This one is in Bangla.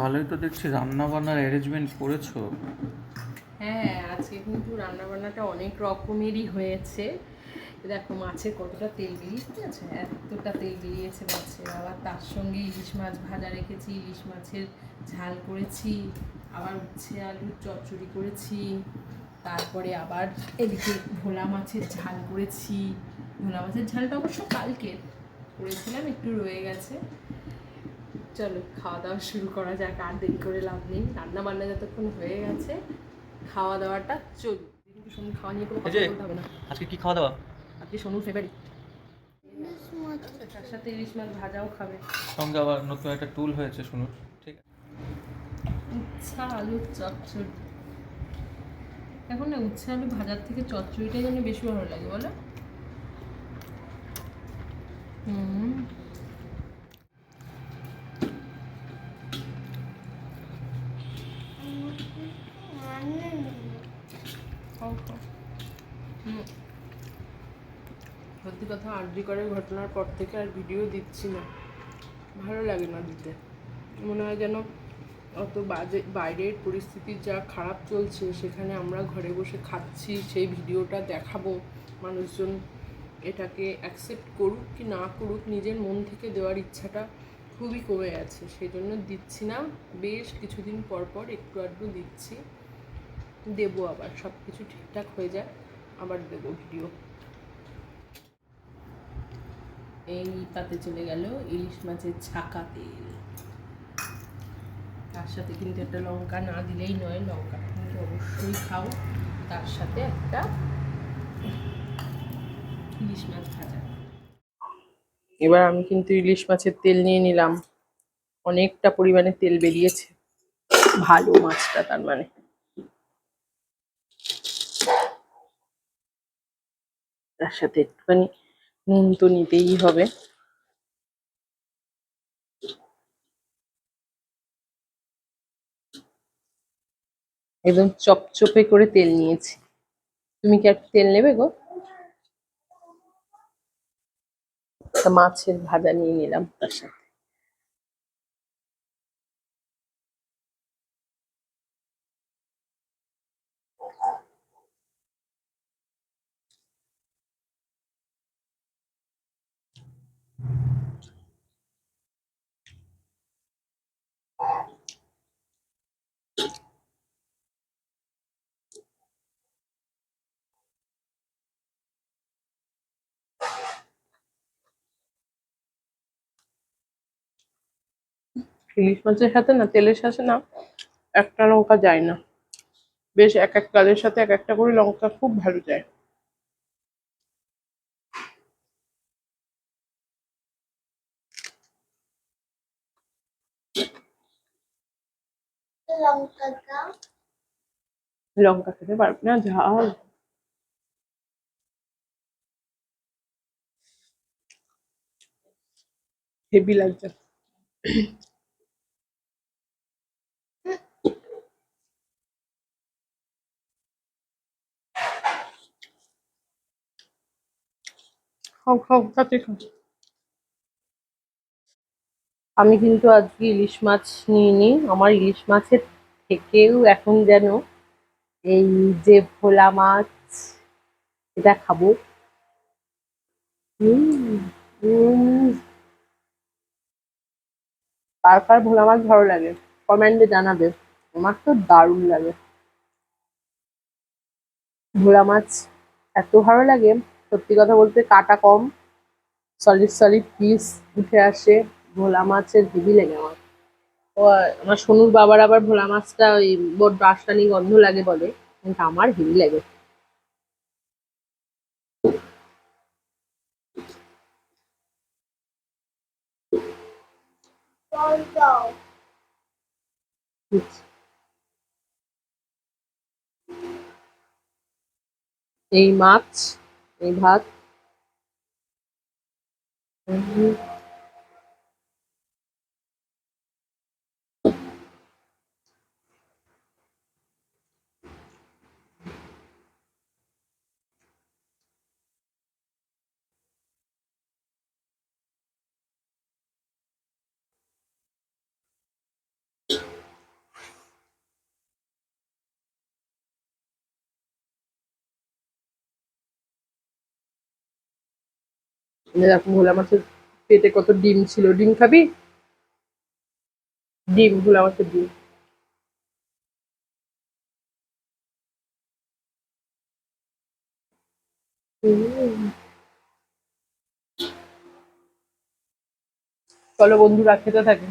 ভালোই তো দেখছি রান্না বান্নার অ্যারেঞ্জমেন্ট করেছ। হ্যাঁ আজকে কিন্তু রান্নাবান্নাটা অনেক রকমেরই হয়েছে। দেখো মাছের কতটা তেল বেরিয়েছে এতটা তেল বেরিয়েছে মাছের। আবার তার সঙ্গে ইলিশ মাছ ভাজা রেখেছি, ইলিশ মাছের ঝাল করেছি, আবার উচ্ছে আলুর চচ্চড়ি করেছি, তারপরে আবার এদিকে ভোলা মাছের ঝাল করেছি। ভোলা মাছের ঝালটা অবশ্য কালকের করেছিলাম, একটু রয়ে গেছে। চলো খাওয়া দাওয়া শুরু করা যাক আর দেরি করে লাভ নেই। রান্না বান্না যতক্ষণ হয়ে গেছে খাওয়া দাওয়াটা চলুক। কিন্তু সোনু খাওয়া নিয়ে কোনো কথা বলতে হবে না। আজকে কি খাওয়া দাওয়া? আজকে সোনুর ফেভারিট তার সাথে ইলিশ মাছ ভাজাও খাবে। সঙ্গে আবার নতুন একটা টুল হয়েছে শুনুন ঠিক আছে? উচ্ছা আলুর চচ্চড়ি। এখন না উচ্ছে আলু ভাজার থেকে চচ্চড়িটাই যেন বেশি ভালো লাগে বলো? হুম খাও, খাও। হুম। সত্যি কথা আরজি করার ঘটনার পর থেকে আর ভিডিও দিচ্ছি না। ভালো লাগে না দিতে। মনে হয় যেন অত বাজে, বাইরের পরিস্থিতি যা খারাপ চলছে, সেখানে আমরা ঘরে বসে খাচ্ছি, সেই ভিডিওটা দেখাবো। মানুষজন এটাকে অ্যাকসেপ্ট করুক কি না করুক, নিজের মন থেকে দেওয়ার ইচ্ছাটা খুবই কমে গেছে সেই জন্য দিচ্ছি না। বেশ কিছুদিন পর পর একটু আধটু দিচ্ছি। দেবো আবার সব কিছু ঠিকঠাক হয়ে যায়, আবার দেবো ভিডিও এই পাতে চলে গেল ইলিশ মাছের ছাকা তেল। তার সাথে কিন্তু একটা লঙ্কা না দিলেই নয় লঙ্কা কিন্তু অবশ্যই খাও। তার সাথে একটা ইলিশ মাছ ভাজা। এবার আমি কিন্তু ইলিশ মাছের তেল নিয়ে নিলাম। অনেকটা পরিমাণে তেল বেরিয়েছে। ভালো মাছটা তার মানে। তার সাথে একটুখানি নুন তো নিতেই হবে। একদম চপচপে করে তেল নিয়েছি। তুমি কি একটু তেল নেবে গো? মাছের ভাজা নিয়ে নিলাম তার সাথে। ইলিশ মাছের সাথে না তেলের সাথে না একটা লঙ্কা যায় না। বেশ এক এক কালের সাথে এক একটা করে লঙ্কা খুব ভালো যায়। লঙ্কা খেতে পারবি না ঝাল। হেভি লাগছে। খাও খাও তাতে খাও। আমি কিন্তু আজকে ইলিশ মাছ নিইনি। আমার ইলিশ মাছের থেকেও এখন যেন এই যে ভোলা মাছ, এটা খাব। কার কার ভোলা মাছ ভালো লাগে? কমেন্টে জানাবে। আমার তো দারুণ লাগে। ভোলা মাছ এত ভালো লাগে। সত্যি কথা বলতে কাটা কম। সলিড সলিড পিস উঠে আসে। ভোলা মাছের হেভি লাগে আমার। ও, আমার সোনুর বাবার আবার ভোলা মাছটা ওই বড্ড আশানি গন্ধ লাগে বলে। কিন্তু আমার হেভি লাগে। এই মাছ এই এরকম ভোলা মাছের পেটে কত ডিম ছিল? ডিম খাবি? ডিম, ভোলা মাছের ডিম। চলো বন্ধুরা, খেতে থাকে।